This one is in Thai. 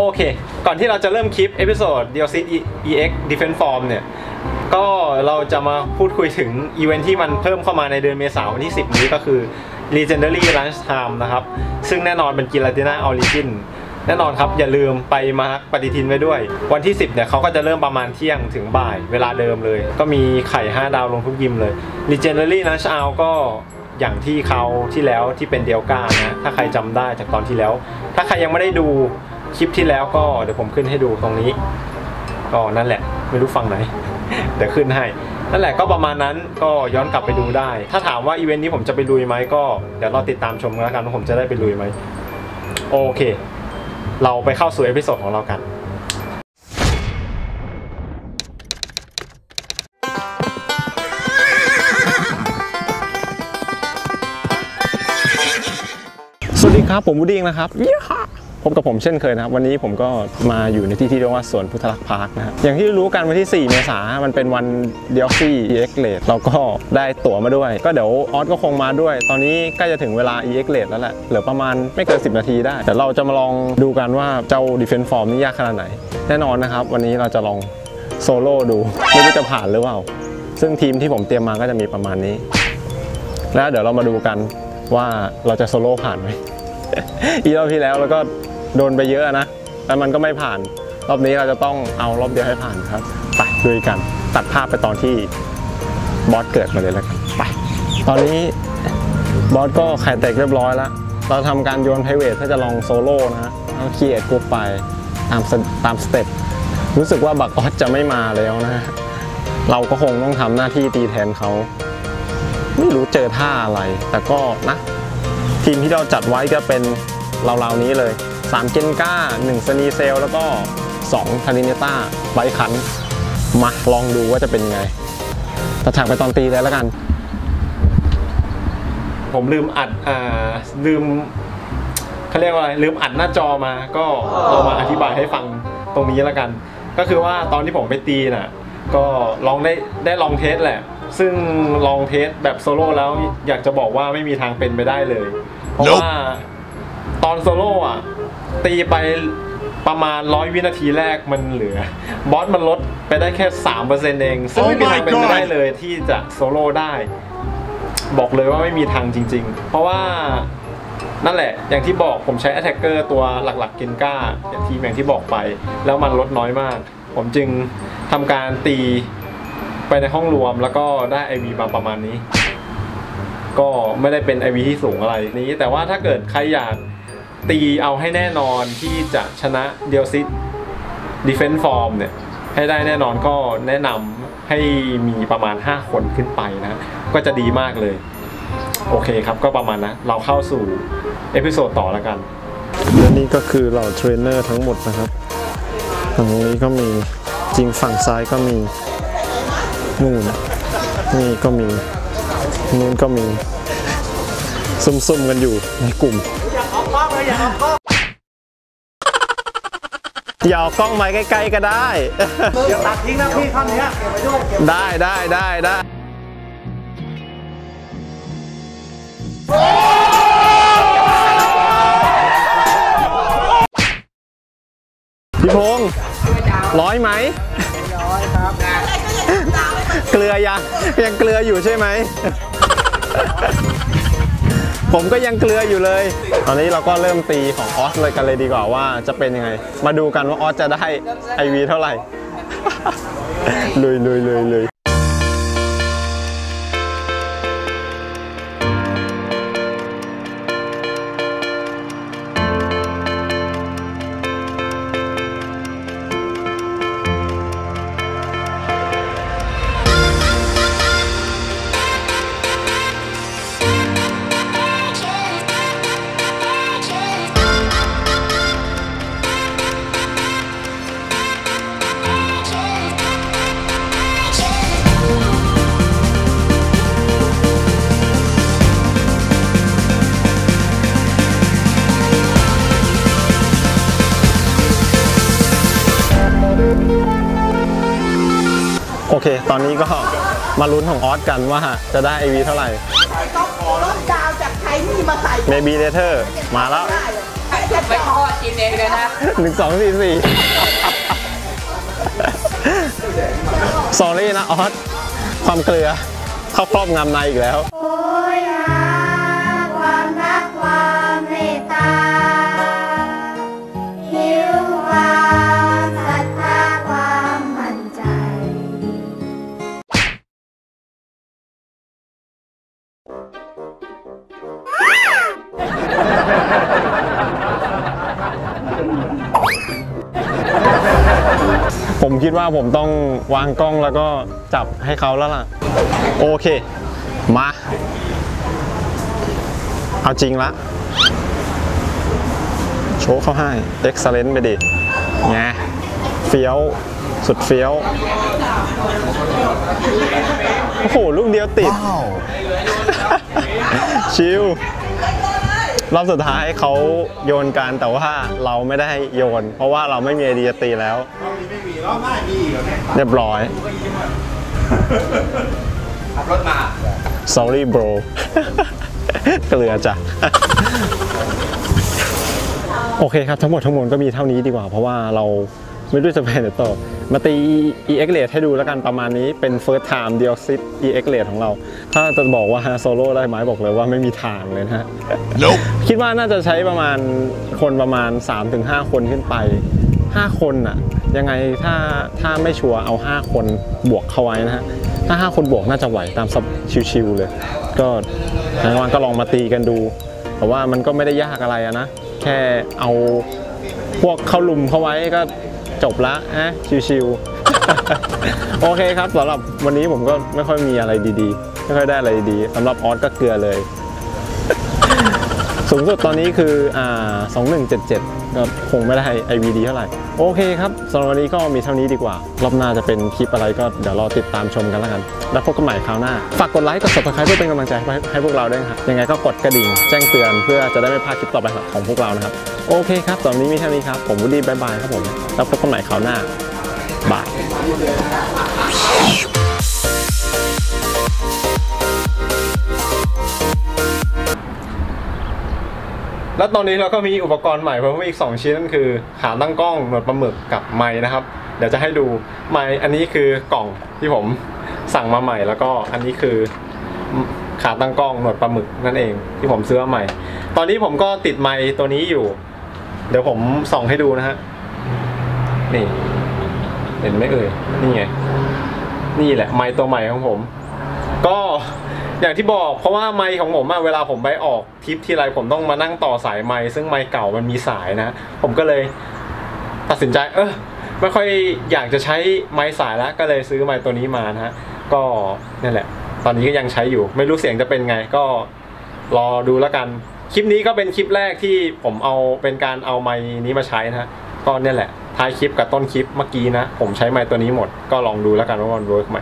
โอเค ก่อนที่เราจะเริ่มคลิปเอพิโซด d l c EX Defense Form เนี่ย ก็เราจะมาพูดคุยถึงอีเวนท์ที่มันเพิ่มเข้ามาในเดือนเมษายนวันที่ 10 นี้ก็คือ Legendary Lunch Time นะครับ ซึ่งแน่นอนเป็นกิลาติน่าออริจินแน่นอนครับ อย่าลืมไปมาร์กปฏิทินไว้ด้วย วันที่ 10 เนี่ยเขาก็จะเริ่มประมาณเที่ยงถึงบ่ายเวลาเดิมเลย ก็มีไข่ 5 ดาวลงทุกยิมเลย Legendary Lunch Hour ก็อย่างที่เขาที่แล้วที่เป็นเดียวกันนะ ถ้าใครจำได้จากตอนที่แล้ว ถ้าใครยังไม่ได้ดู คลิปที่แล้วก็เดี๋ยวผมขึ้นให้ดูตรงนี้ก็นั่นแหละไม่รู้ฟังไหนเดี๋ยวขึ้นให้ นั่นแหละก็ประมาณนั้นก็ย้อนกลับไปดูได้ ถ้าถามว่าอีเวนต์นี้ผมจะไปลุยไหมก็เดี๋ยวเราติดตามชมกันแล้วกันว่าผมจะได้ไปลุยไหมโอเค เราไปเข้าสู่เอพิโซดของเรากันสวัสดีครับผมวูดดิ้งนะครับย่า บกับผมเช่นเคยนะครับ วันนี้ผมก็มาอยู่ในที่ที่เรียกว่าสวนพุทธลักษณ์พาร์คนะครับอย่างที่รู้กันวันที่ 4 เมษายนมันเป็นวันเดียฟี่ EX l a t e เราก็ได้ตั๋วมาด้วย ก็เดี๋ยวออสก็คงมาด้วย ตอนนี้ใกล้จะถึงเวลา EX l a t e แล้วแหละเหลือประมาณไม่เกิน 10 นาทีได้แต่เราจะมาลองดูกันว่าเจ้า Defense Form นี่ยากขนาดไหน แน่นอนนะครับ วันนี้เราจะลองโซโล่ดูไม่รู้จะผ่านหรือเปล่าซึ่งทีมที่ผมเตรียมมาก็จะมีประมาณนี้ แล้วเดี๋ยวเรามาดูกันว่าเราจะโซโล่ผ่านไหม อีรอบที่แล้วแล้วก็ โดนไปเยอะนะแล้วมันก็ไม่ผ่าน รอบนี้เราจะต้องเอารอบเดียวให้ผ่านครับไปดูกันตัดภาพไปตอนที่บอสเกิดมาเลยแล้วกันไปตอนนี้บอสก็ไข่แตกเรียบร้อยแล้ว เราทำการโยนไพรเวทถ้าจะลองโซโล่นะฮะต้องคีเอทกรุ๊ปไปตามตามสเต็ปรู้สึกว่าบักออสจะไม่มาแล้วนะ เราก็คงต้องทำหน้าที่ตีแทนเขาไม่รู้เจอท่าอะไร แต่ก็นะ ทีมที่เราจัดไว้ก็เป็นเราๆนี้เลย 3เกนก้า 1สนีเซล แล้วก็ 2 ทาริเนต้าไบคัน มาลองดูว่าจะเป็นไงตัดฉากไปตอนตีเลยแล้วกัน ผมลืมอัดอ่าลืมเขาเรียกว่าอะไรลืมอัดหน้าจอมาก็เรามาอธิบายให้ฟังตรงนี้แล้วกัน ก็คือว่าตอนที่ผมไปตีน่ะ ก็ลองได้ได้ลองเทสแหละ ซึ่งลองเทสแบบโซโล่แล้วอยากจะบอกว่าไม่มีทางเป็นไปได้เลย เพราะว่าตอนโซโล่อะ ตีไปประมาณร้อยวินาทีแรกมันเหลือ บอสมันลดไปได้แค่ 3%เอง ซึ่งไม่มีทางเป็นไปได้เลยที่จะโซโล่ได้ บอกเลยว่าไม่มีทางจริง ๆ เพราะว่านั่นแหละ อย่างที่บอกผมใช้ Attacker ตัวหลักๆ เกนก้าอย่างที่อย่างที่บอกไป แล้วมันลดน้อยมาก ผมจึงทำการตีไปในห้องรวมแล้วก็ได้ IV มาประมาณนี้ ก็ไม่ได้เป็น IV ที่สูงอะไรนี้ แต่ว่าถ้าเกิดใครอยาก ตีเอาให้แน่นอนที่จะชนะเดียวซิต Defense Form เนี่ยให้ได้แน่นอนก็แนะนำให้มีประมาณ 5 คนขึ้นไปนะ ก็จะดีมากเลย โอเคครับก็ประมาณนะ เราเข้าสู่เอพิโซดต่อแล้วกันและนี่ก็คือเหล่าเทรนเนอร์ทั้งหมดนะครับฝั่งนี้ก็มีจริงฝั่งซ้ายก็มีนู่นนี่ก็มีนู่นก็มีซุ่มๆกันอยู่ในกลุ่ม อย่าเอากล้องมาใกล้ๆก็ได้ เดี๋ยวตัดทิ้งนะพี่ท่อนเนี้ยเก็บไว้ด้วยเก็บได้ได้ได้ได้พี่พงษ์ร้อยไหมร้อยครับเกลือยังยังเกลืออยู่ใช่ไหม ผมก็ยังเกลืออยู่เลย ตอนนี้เราก็เริ่มตีของออสเลยกันเลยดีกว่าว่าจะเป็นยังไง มาดูกันว่าออสจะได้ไอวีเท่าไหร่ ลุยลุยลุยลุย อเค ตอนนี้ก็มาลุ้นของออสกันว่าจะได้ไอวีเท่าไหร่ต้องรถดาวจากไทยนี่มาใส่ Maybe later มาแล้วได้ใครจะไม่จทออดดกินเด็กๆเลยนะหนึ่งสองสี่สี่สอรี่นะออสความเกลือเข้าครอบงำนายอีกแล้ว ผมคิดว่าผมต้องวางกล้องแล้วก็จับให้เขาแล้วล่ะ โอเค มา เอาจริงละ โชว์เขาให้ excellent ไปดิไงเฟี้ยว สุดเฟี้ยว โอ้โห ลูกเดียวติด ชิล รอบสุดท้ายเขาโยนกันแต่ว่าเราไม่ได้โยน เพราะว่าเราไม่มีไอเดียตีแล้วเรียบร้อยขับรถมา sorry bro เกลือจ้ะโอเคครับทั้งหมดทั้งมวลก็มีเท่านี้ดีกว่า เพราะว่าเรา ไม่รู้จะไปไหนต่อ มาตี EX rate ให้ดูแล้วกันประมาณนี้เป็น first time d i o x i d EX rate ของเรา ถ้าจะบอกว่าโซโล่ได้ไหมบอกเลยว่าไม่มีทางเลยนะฮะคิดว่าน่าจะใช้ประมาณคนประมาณ 3-5 คนขึ้นไป 5 คนน่ะยังไงถ้าถ้าไม่ชัวร์เอา 5 คนบวกเข้าไว้นะฮะถ้า 5 คนบวกน่าจะไหวตามซับชิวๆเลย ก็ทางวันก็ลองมาตีกันดู แต่ว่ามันก็ไม่ได้ยากอะไรอะนะ แค่เอาพวกเข้าลุมเข้าไว้ก็ จบละนะชิวๆโอเคครับสำหรับวันนี้ผมก็ไม่ค่อยมีอะไรดีๆ ไม่ค่อยได้อะไรดีๆสำหรับออสก็เกลือเลย สูงสุดตอนนี้คืออ่า2177ก็ คงไม่ได้ IVD เท่าไหร่ โอเคครับสำหรับวันนี้ก็มีเท่านี้ดีกว่า รอบหน้าจะเป็นคลิปอะไรก็เดี๋ยวรอติดตามชมกันแล้วกัน แล้วพบกันใหม่คราวหน้า ฝากกดไลค์กด subscribe เพื่อเป็นกำลังใจให้พวกเราด้วยครับยังไงก็กดกระดิ่งแจ้งเตือนเพื่อจะได้ไม่พลาดคลิปต่อไปของพวกเรานะครับโอเคครับตอนนี้มีเท่านี้ครับผมวูดดี้บายบายครับผมแล้วพบกันใหม่คราวหน้าบาย แล้วตอนนี้เราก็มีอุปกรณ์ใหม่เพิ่มมาอีก 2 ชิ้นนั่นคือขาตั้งกล้องหนวดปลาหมึกกับไม้นะครับ เดี๋ยวจะให้ดูไม้อันนี้คือกล่องที่ผมสั่งมาใหม่ แล้วก็อันนี้คือขาตั้งกล้องหนวดปลาหมึกนั่นเองที่ผมซื้อมาใหม่ ตอนนี้ผมก็ติดไม้ตัวนี้อยู่ เดี๋ยวผมส่องให้ดูนะฮะนี่ เห็นไหมเอ่ยนี่ไง นี่แหละไม้ตัวใหม่ของผม ก็ อย่างที่บอกเพราะว่าไมค์ของผมอะเวลาผมไปออกทริปที่ไรผมต้องมานั่งต่อสายไมค์ซึ่งไมค์เก่ามันมีสายนะ ผมก็เลยตัดสินใจเออไม่ค่อยอยากจะใช้ไมค์สายแล้วก็เลยซื้อไมค์ตัวนี้มานะฮะก็นั่นแหละ ตอนนี้ก็ยังใช้อยู่ ไม่รู้เสียงจะเป็นไงก็รอดูแล้วกัน คลิปนี้ก็เป็นคลิปแรกที่ผมเอาเป็นการเอาไมค์นี้มาใช้นะฮะก็เนี่ยแหละท้ายคลิปกับต้นคลิปเมื่อกี้นะ ผมใช้ไมค์ตัวนี้หมดก็ลองดูแล้วกันว่ามันเวิร์กไหม